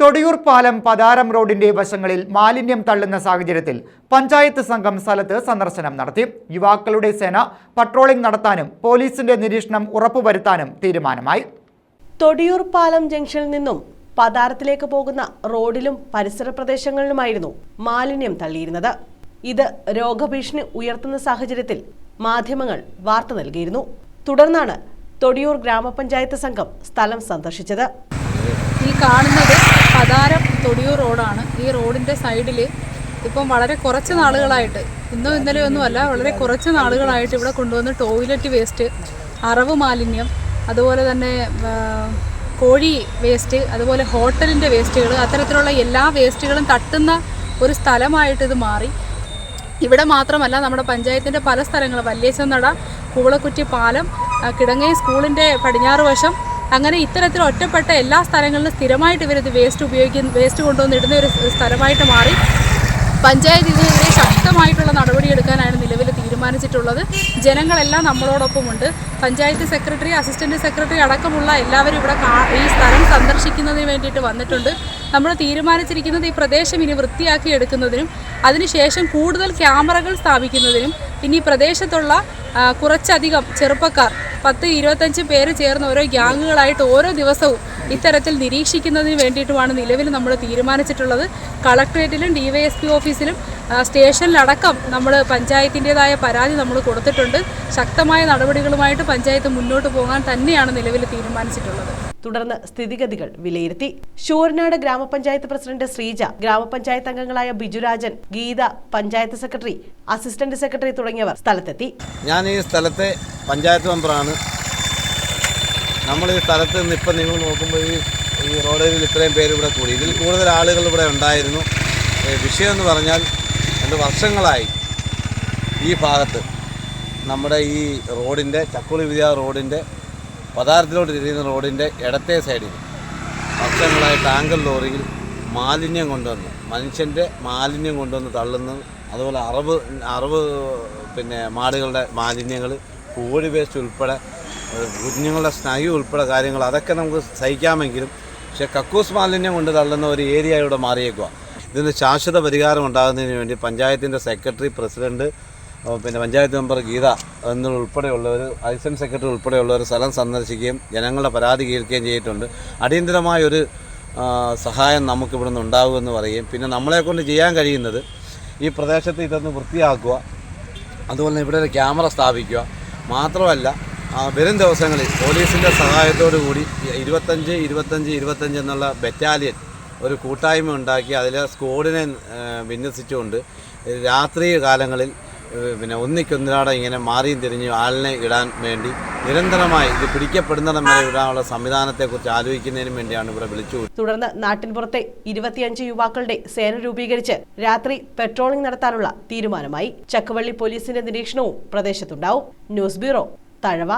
തൊടിയൂർ പാലം പതാരം റോഡിന്റെ വശങ്ങളിൽ മാലിന്യം തള്ളുന്ന സാഹചര്യത്തിൽ പഞ്ചായത്ത് സംഘം സ്ഥലത്ത് സന്ദർശനം നടത്തി. യുവാക്കളുടെ സേന പട്രോളിംഗ് നടത്താനും പോലീസിന്റെ നിരീക്ഷണം ഉറപ്പുവരുത്താനും തീരുമാനമായി. തൊടിയൂർ പാലം ജംഗ്ഷനിൽ നിന്നും പതാരത്തിലേക്ക് പോകുന്ന റോഡിലും പരിസര പ്രദേശങ്ങളിലുമായിരുന്നു മാലിന്യം തള്ളിയിരുന്നത്. ഇത് രോഗഭീഷണി ഉയർത്തുന്ന സാഹചര്യത്തിൽ മാധ്യമങ്ങൾ വാർത്ത നൽകിയിരുന്നു. തുടർന്നാണ് തൊടിയൂർ ഗ്രാമപഞ്ചായത്ത് സംഘം സ്ഥലം സന്ദർശിച്ചത്. കാണുന്നത് പതാരം തൊടിയൂർ റോഡാണ്. ഈ റോഡിന്റെ സൈഡിൽ ഇപ്പം വളരെ കുറച്ച് നാളുകളായിട്ട് ഇന്നോ ഇന്നലെയോ ഒന്നുമല്ല വളരെ കുറച്ച് നാളുകളായിട്ട് ഇവിടെ കൊണ്ടുവന്ന് ടോയ്ലറ്റ് വേസ്റ്റ് അറവ് മാലിന്യം അതുപോലെ തന്നെ കോഴി വേസ്റ്റ് അതുപോലെ ഹോട്ടലിന്റെ വേസ്റ്റുകൾ അത്തരത്തിലുള്ള എല്ലാ വേസ്റ്റുകളും തട്ടുന്ന ഒരു സ്ഥലമായിട്ട് ഇത് മാറി. ഇവിടെ മാത്രമല്ല നമ്മുടെ പഞ്ചായത്തിന്റെ പല സ്ഥലങ്ങളും വല്യേശ്വനട കൂവളക്കുറ്റി പാലം കിടങ്ങൈ സ്കൂളിന്റെ പടിഞ്ഞാറ് വശം അങ്ങനെ ഇത്തരത്തിൽ ഒറ്റപ്പെട്ട എല്ലാ സ്ഥലങ്ങളിലും സ്ഥിരമായിട്ട് ഇവരിത് വേസ്റ്റ് ഉപയോഗിക്കുന്ന വേസ്റ്റ് കൊണ്ടുവന്ന് ഇടുന്ന ഒരു സ്ഥലമായിട്ട് മാറി. പഞ്ചായത്ത് ഇതിനെതിരെ ശക്തമായിട്ടുള്ള നടപടിയെടുക്കാനാണ് നിലവിൽ തീരുമാനിച്ചിട്ടുള്ളത്. ജനങ്ങളെല്ലാം നമ്മളോടൊപ്പമുണ്ട്. പഞ്ചായത്ത് സെക്രട്ടറി അസിസ്റ്റന്റ് സെക്രട്ടറി അടക്കമുള്ള എല്ലാവരും ഇവിടെ ഈ സ്ഥലം സന്ദർശിക്കുന്നതിന് വേണ്ടിയിട്ട് വന്നിട്ടുണ്ട്. നമ്മൾ തീരുമാനിച്ചിരിക്കുന്നത് ഈ പ്രദേശം ഇനി വൃത്തിയാക്കി എടുക്കുന്നതിനും അതിനുശേഷം കൂടുതൽ ക്യാമറകൾ സ്ഥാപിക്കുന്നതിനും ഇനി പ്രദേശത്തുള്ള കുറച്ചധികം ചെറുപ്പക്കാർ പത്ത് ഇരുപത്തഞ്ച് പേര് ചേർന്ന് ഓരോ ഗ്യാങ്ങുകളായിട്ട് ഓരോ ദിവസവും ഇത്തരത്തിൽ നിരീക്ഷിക്കുന്നതിന് വേണ്ടിയിട്ടുമാണ് നിലവിൽ നമ്മൾ തീരുമാനിച്ചിട്ടുള്ളത്. കളക്ട്രേറ്റിലും ഡി വൈ എസ് പി ഓഫീസിലും സ്റ്റേഷനിലടക്കം നമ്മൾ പഞ്ചായത്തിന്റെതായ പരാതി നമ്മൾ കൊടുത്തിട്ടുണ്ട്. ശക്തമായ നടപടികളുമായിട്ട് പഞ്ചായത്ത് മുന്നോട്ട് പോകാൻ തന്നെയാണ് നിലവിൽ തീരുമാനിച്ചിട്ടുള്ളത്. തുടർന്ന് സ്ഥിതിഗതികൾ വിലയിരുത്തി. ശൂരനാട് ഗ്രാമപഞ്ചായത്ത് പ്രസിഡന്റ് ശ്രീജ ഗ്രാമപഞ്ചായത്ത് അംഗങ്ങളായ Bijurajan Geetha panchayat secretary assistant secretary തുടങ്ങിയവർ സ്ഥലത്തെത്തി. ഞാൻ ഈ സ്ഥലത്തെ പഞ്ചായത്ത് മെമ്പറാണ്. നമ്മൾ ഈ സ്ഥലത്ത് നിന്ന് ഇപ്പം നിങ്ങൾ നോക്കുമ്പോൾ ഈ ഈ റോഡിൽ ഇത്രയും പേര് ഇവിടെ കൂടി. ഇതിൽ കൂടുതൽ ആളുകൾ ഇവിടെ ഉണ്ടായിരുന്നു. വിഷയം എന്ന് പറഞ്ഞാൽ രണ്ട് വർഷങ്ങളായി ഈ ഭാഗത്ത് നമ്മുടെ ഈ റോഡിന്റെ ചക്കുളി വിദ്യ റോഡിന്റെ പതാരത്തിലോട്ട് തിരിയുന്ന റോഡിന്റെ ഇടത്തെ സൈഡിൽ വർഷങ്ങളായി ടാങ്കർ ലോറിയിൽ മാലിന്യം കൊണ്ടുവന്ന് മനുഷ്യന്റെ മാലിന്യം കൊണ്ടുവന്ന് തള്ളുന്നത് അതുപോലെ അറവ് അറവ് പിന്നെ മാടുകളുടെ മാലിന്യങ്ങൾ കോഴി വേസ്റ്റ് ഉൾപ്പെടെ കുഞ്ഞുങ്ങളുടെ സ്നായു ഉൾപ്പെടെ കാര്യങ്ങൾ അതൊക്കെ നമുക്ക് സഹിക്കാമെങ്കിലും പക്ഷേ കക്കൂസ് മാലിന്യം കൊണ്ട് തള്ളുന്ന ഒരു ഏരിയ ഇവിടെ മാറിയേക്കുക ഇതിന് ശാശ്വത പരിഹാരം ഉണ്ടാകുന്നതിന് വേണ്ടി പഞ്ചായത്തിന്റെ സെക്രട്ടറി പ്രസിഡന്റ് പിന്നെ പഞ്ചായത്ത് മെമ്പർ ഗീത എന്നുൾപ്പെടെയുള്ളവർ അസിസ്റ്റന്റ് സെക്രട്ടറി ഉൾപ്പെടെയുള്ളവർ സ്ഥലം സന്ദർശിക്കുകയും ജനങ്ങളുടെ പരാതി കേൾക്കുകയും ചെയ്തിട്ടുണ്ട്. അടിയന്തരമായൊരു സഹായം നമുക്ക് നിന്ന് ഉണ്ടാകുമെന്ന് പറയുകയും പിന്നെ നമ്മളെക്കൊണ്ട് ചെയ്യാൻ കഴിയുന്നത് ഈ പ്രദേശത്ത് ഇതൊന്ന് വൃത്തിയാക്കുക അതുപോലെ തന്നെ ഇവിടെ ഒരു ക്യാമറ സ്ഥാപിക്കുക. മാത്രമല്ല വരും ദിവസങ്ങളിൽ പോലീസിന്റെ സഹായത്തോടു കൂടി ഇരുപത്തഞ്ച് ഇരുപത്തഞ്ച് ഇരുപത്തഞ്ച് എന്നുള്ള ബറ്റാലിയൻ ഒരു കൂട്ടായ്മ ഉണ്ടാക്കി അതിലെ സ്ക്വാഡിനെ ആ, വിന്യസിച്ചുകൊണ്ട് രാത്രി കാലങ്ങളിൽ പിന്നെ ഒന്നിക്കൊന്നിനാടെ ഇങ്ങനെ മാറിയും തിരിഞ്ഞ് ആളിനെ ഇടാൻ വേണ്ടി നിരന്തരമായി ഇത് പിടിക്കപ്പെടുന്നിടം വരെ ഇടാനുള്ള സംവിധാനത്തെക്കുറിച്ച് ആലോചിക്കുന്നതിനും വേണ്ടിയാണ് ഇവിടെ വിളിച്ചു തുടർന്ന് നാട്ടിൻപുറത്തെ ഇരുപത്തിയഞ്ച് യുവാക്കളുടെ സേന രൂപീകരിച്ച് രാത്രി പെട്രോളിംഗ് നടത്താനുള്ള തീരുമാനമായി. ചക്കവള്ളി പോലീസിന്റെ നിരീക്ഷണവും പ്രദേശത്തുണ്ടാവും. News bureau Thazhava.